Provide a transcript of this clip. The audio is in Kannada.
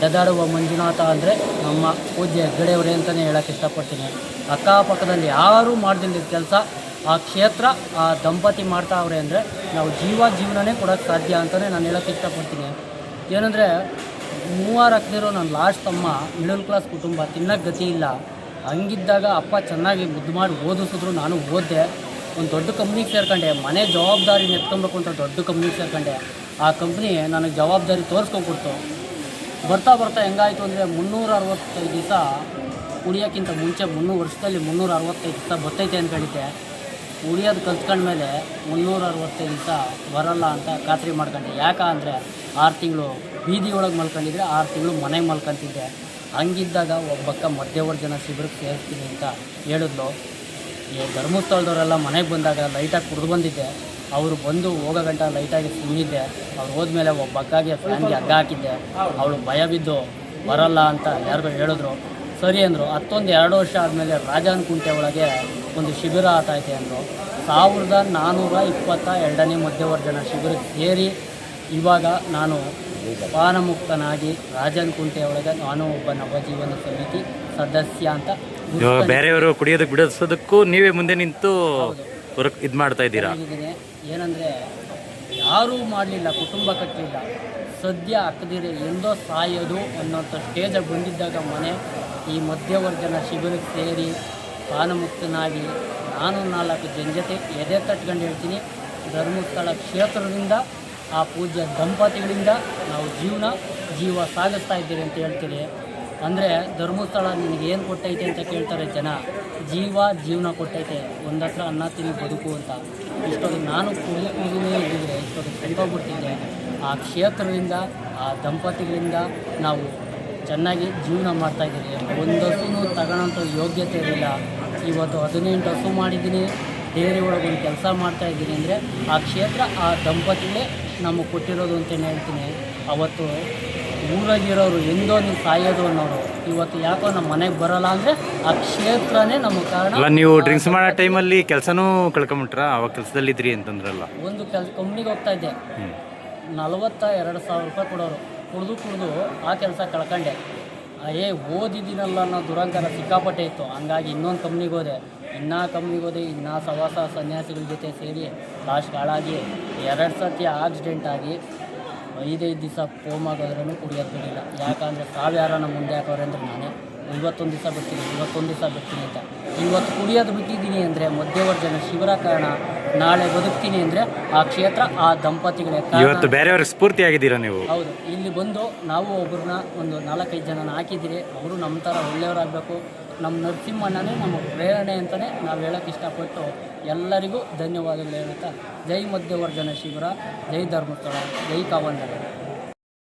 ನಡೆದಾಡುವ ಮಂಜುನಾಥ ಅಂದರೆ ನಮ್ಮ ಪೂಜ್ಯ ಹೆಗ್ಗಡೆಯವರೇ ಅಂತಲೇ ಹೇಳೋಕ್ಕೆ ಇಷ್ಟಪಡ್ತೀನಿ. ಅಕ್ಕಪಕ್ಕದಲ್ಲಿ ಯಾರೂ ಮಾಡ್ದಿಲ್ಲ ಕೆಲಸ, ಆ ಕ್ಷೇತ್ರ, ಆ ದಂಪತಿ ಮಾಡ್ತಾವ್ರೆ ಅಂದರೆ ನಾವು ಜೀವ ಜೀವನನೇ ಕೊಡೋಕ್ಕೆ ಸಾಧ್ಯ ಅಂತಲೇ ನಾನು ಹೇಳೋಕ್ಕೆ ಇಷ್ಟಪಡ್ತೀನಿ. ಏನಂದರೆ, ಮೂವರು ಹಾಕ್ದಿರೋ ನನ್ನ ಲಾಸ್ಟ್ ತಮ್ಮ ಮಿಡಲ್ ಕ್ಲಾಸ್ ಕುಟುಂಬ ತಿನ್ನಕ್ಕೆ ಗತಿ ಇಲ್ಲ. ಹಂಗಿದ್ದಾಗ ಅಪ್ಪ ಚೆನ್ನಾಗಿ ಮುದ್ದು ಮಾಡಿ ಓದಿಸಿದ್ರು, ನಾನು ಓದಿದೆ. ಒಂದು ದೊಡ್ಡ ಕಂಪ್ನಿಗೆ ಸೇರ್ಕೊಂಡೆ, ಮನೆ ಜವಾಬ್ದಾರಿ ಎತ್ಕೊಬೇಕು ಅಂತ ದೊಡ್ಡ ಕಂಪ್ನಿಗೆ ಸೇರ್ಕೊಂಡೆ. ಆ ಕಂಪ್ನಿ ನನಗೆ ಜವಾಬ್ದಾರಿ ತೋರಿಸ್ಕೊಂಡ್ಬಿಡ್ತು ಬರ್ತಾ ಬರ್ತಾ ಹೆಂಗಾಯಿತು ಅಂದರೆ ಮುನ್ನೂರ ಅರವತ್ತೈದು ದಿವಸ ಉಳಿಯೋಕ್ಕಿಂತ ಮುಂಚೆ ಮುನ್ನೂರು ವರ್ಷದಲ್ಲಿ ಮುನ್ನೂರ ಅರವತ್ತೈದು ದಿವಸ ಬರ್ತೈತೆ ಅಂದ್ಕೊಂಡಿದ್ದೆ ಉಳಿಯೋದು ಕಲ್ತ್ಕೊಂಡ್ಮೇಲೆ ಮುನ್ನೂರ ಅರವತ್ತೈದು ದಿವಸ ಬರಲ್ಲ ಅಂತ ಖಾತ್ರಿ ಮಾಡ್ಕೊಂಡೆ. ಯಾಕೆ ಅಂದರೆ ಆರು ತಿಂಗಳು ಬೀದಿ ಒಳಗೆ ಮಲ್ಕೊಂಡಿದ್ರೆ ಆರು ತಿಂಗಳು ಮನೆಗೆ ಮಲ್ಕೊಂತಿದ್ದೆ. ಹಂಗಿದ್ದಾಗ ಒಬ್ಬಕ್ಕ ಮಧ್ಯವರ್ಜನ ಶಿಬಿರಕ್ಕೆ ಸೇರಿಸ್ತೀನಿ ಅಂತ ಹೇಳಿದ್ಲು. ಈ ಧರ್ಮಸ್ಥಳದವರೆಲ್ಲ ಮನೆಗೆ ಬಂದಾಗ ಲೈಟಾಗಿ ಕುಡಿದು ಬಂದಿದ್ದೆ. ಅವರು ಬಂದು ಹೋಗೋ ಗಂಟ ಲೈಟಾಗಿ ಸುಮ್ಮನಿದ್ದೆ ಅವ್ರು ಹೋದ್ಮೇಲೆ ಒಬ್ಬ ಅಕ್ಕಾಗೆ ಫ್ಯಾನ್ಗೆ ಹಗ್ಗ ಹಾಕಿದ್ದೆ. ಅವಳು ಭಯ ಬಿದ್ದು ಬರಲ್ಲ ಅಂತ ಯಾರಿಗೋ ಹೇಳಿದ್ರು. ಸರಿ ಅಂದರು. ಹತ್ತೊಂದು ಎರಡು ವರ್ಷ ಆದಮೇಲೆ ರಾಜನ್ ಕುಂಟೆ ಒಳಗೆ ಒಂದು ಶಿಬಿರ ಆತೈತೆ ಅಂದರು. ಸಾವಿರದ ನಾನ್ನೂರ ಇಪ್ಪತ್ತ ಎರಡನೇ ಮಧ್ಯವರ್ಜನ ಶಿಬಿರಕ್ಕೆ ಸೇರಿ ಇವಾಗ ನಾನು ಪಾನಮುಕ್ತನಾಗಿ ರಾಜನ್ ಕುಂಟೆ ಒಳಗೆ ನಾನು ಒಬ್ಬ ನವಜೀವನ ಸಮಿತಿ ಸದಸ್ಯ ಅಂತ. ಬೇರೆಯವರು ಕುಡಿಯೋದಕ್ಕೆ ಬಿಡಿಸೋದಕ್ಕೂ ನೀವೇ ಮುಂದೆ ನಿಂತು ಇದು ಮಾಡ್ತಾ ಇದ್ದೀರಾ? ಏನಂದರೆ ಯಾರೂ ಮಾಡಲಿಲ್ಲ, ಕುಟುಂಬ ಕಟ್ಟಲಿಲ್ಲ ಸದ್ಯ ಹಾಕದಿರೆ ಎಂದೋ ಸಾಯೋದು ಅನ್ನೋಂಥ ಸ್ಟೇಜ ಬಂದಿದ್ದಾಗ ಮನೆ, ಈ ಮಧ್ಯವರ್ಜನ ಶಿಬಿರಕ್ಕೆ ಸೇರಿ ಪಾನಮುಕ್ತನಾಗಿ ನಾನು ನಾಲ್ಕು ಜನ ಜೊತೆ ಎದೆ ತಟ್ಕೊಂಡು ಹೇಳ್ತೀನಿ, ಧರ್ಮಸ್ಥಳ ಕ್ಷೇತ್ರದಿಂದ, ಆ ಪೂಜ್ಯ ದಂಪತಿಗಳಿಂದ ನಾವು ಜೀವನ, ಜೀವ ಸಾಗಿಸ್ತಾ ಇದ್ದೀವಿ ಅಂತ ಹೇಳ್ತೀರಿ ಅಂದರೆ ಧರ್ಮಸ್ಥಳ ನಿನಗೆ ಏನು ಕೊಟ್ಟೈತೆ ಅಂತ ಕೇಳ್ತಾರೆ ಜನ. ಜೀವ ಜೀವನ ಕೊಟ್ಟೈತೆ. ಒಂದತ್ರ ಅನ್ನ ತಿನ್ನಿ, ಬದುಕು ಅಂತ. ಇಷ್ಟೊಂದು ನಾನು ಕೂಲಿ ಕೂಲಿನೇ ಇದ್ದಿದ್ರೆ ಇಷ್ಟೊಂದು ಕಳ್ಕೊಬಿಡ್ತಿದ್ದೆ ಆ ಕ್ಷೇತ್ರದಿಂದ, ಆ ದಂಪತಿಗಳಿಂದ ನಾವು ಚೆನ್ನಾಗಿ ಜೀವನ ಮಾಡ್ತಾಯಿದ್ದೀವಿ ಒಂದು ಹಸುನು ತಗೊಳ್ಳೋಂಥ ಯೋಗ್ಯತೆ ಇರಲಿಲ್ಲ. ಇವತ್ತು ಹದಿನೆಂಟು ಹಸು ಮಾಡಿದ್ದೀನಿ. ಡೇರಿ ಒಳಗೆ ಒಂದು ಕೆಲಸ ಮಾಡ್ತಾ ಇದ್ದೀನಿ ಅಂದರೆ ಆ ಕ್ಷೇತ್ರ, ಆ ದಂಪತಿಗೆ ನಮಗೆ ಕೊಟ್ಟಿರೋದು ಅಂತಲೇ ಹೇಳ್ತೀನಿ. ಅವತ್ತು ಊರಾಗಿರೋರು ಎಂದೋ ನೀವು ಸಾಯೋದು ಅನ್ನೋರು. ಇವತ್ತು ಯಾಕೋ ನಮ್ಮ ಮನೆಗೆ ಬರಲ್ಲ ಅಂದರೆ ಆ ಕ್ಷೇತ್ರನೇ ನಮಗೆ ಕಾರಣ. ಅಲ್ಲ ನೀವು ಡ್ರಿಂಕ್ಸ್ ಮಾಡೋ ಟೈಮಲ್ಲಿ ಕೆಲಸನೂ ಕಳ್ಕೊಂಬಿಟ್ರ? ಅವಾಗ ಕೆಲಸದಲ್ಲಿದ್ರಿ ಅಂತಂದ್ರಲ್ಲ. ಒಂದು ಕೆಲ್ಸ ಕಂಪ್ನಿಗೆ ಹೋಗ್ತಾ ಇದ್ದೆ. ನಲವತ್ತ ಎರಡು ಸಾವಿರ ರೂಪಾಯಿ ಕೊಡೋರು. ಕುಡಿದು ಕುಡಿದು ಆ ಕೆಲಸ ಕಳ್ಕೊಂಡೆ. ಏ ಓದಿದ್ದೀನಲ್ಲ ಅನ್ನೋ ದುರಂಕಾರ ಸಿಕ್ಕಾಪಟ್ಟೆ ಇತ್ತು. ಹಂಗಾಗಿ ಇನ್ನೊಂದು ಕಂಪ್ನಿಗೆ ಹೋದೆ. ಇನ್ನೂ ಕಂಪ್ನಿಗೆ ಹೋದೆ ಇನ್ನೂ ಸವಾಸ ಸನ್ಯಾಸಿಗಳ ಜೊತೆ ಸೇರಿ ಲಾಸ್ಟ್ ಹಾಳಾಗಿ ಎರಡು ಸತಿ ಆಕ್ಸಿಡೆಂಟ್ ಆಗಿ ಐದೈದು ದಿವಸ ಕೋಮಾಗೋದ್ರೂ ಕುಡಿಯೋದು ಬಿಡಿಲ್ಲ. ಯಾಕಂದರೆ ತಾವು ಯಾರನ್ನ ಮುಂದೆ ಹಾಕೋರೆ ಅಂದರೆ ನಾನೇ. ಇವತ್ತೊಂದು ದಿವಸ ಬಿಡ್ತೀನಿ ಇವತ್ತೊಂದು ದಿವಸ ಬಿಡ್ತೀನಿ ಅಂತ. ಇವತ್ತು ಕುಡಿಯೋದು ಬಿಟ್ಟಿದ್ದೀನಿ ಅಂದರೆ ಮಧ್ಯವರ್ಜನ ಶಿವರ ಕಾರಣ ನಾಳೆ ಬದುಕ್ತೀನಿ ಅಂದರೆ ಆ ಕ್ಷೇತ್ರ ಆ ದಂಪತಿಗಳೇ ಇವತ್ತು ಬೇರೆಯವ್ರಿಗೆ ಸ್ಫೂರ್ತಿ ಆಗಿದ್ದೀರಾ ನೀವು? ಹೌದು. ಇಲ್ಲಿ ಬಂದು ನಾವು ಒಬ್ಬರನ್ನ ಒಂದು ನಾಲ್ಕೈದು ಜನನ ಹಾಕಿದ್ದೀರಿ. ಅವರು ನಮ್ಮ ಥರ ಒಳ್ಳೆಯವರಾಗಬೇಕು. ನಮ್ಮ ನರಸಿಂಹಣ್ಣನೇ ನಮ್ಮ ಪ್ರೇರಣೆ ಅಂತಲೇ ನಾವು ಹೇಳೋಕ್ಕೆ ಇಷ್ಟಪಟ್ಟು ಎಲ್ಲರಿಗೂ ಧನ್ಯವಾದಗಳು ಹೇಳುತ್ತಾ. ಜೈ ಮಧ್ಯವರ್ಜನ ಶಿಬಿರ, ಜೈ ಧರ್ಮಸ್ಥಳ, ಜೈ ಕಾವಂದರ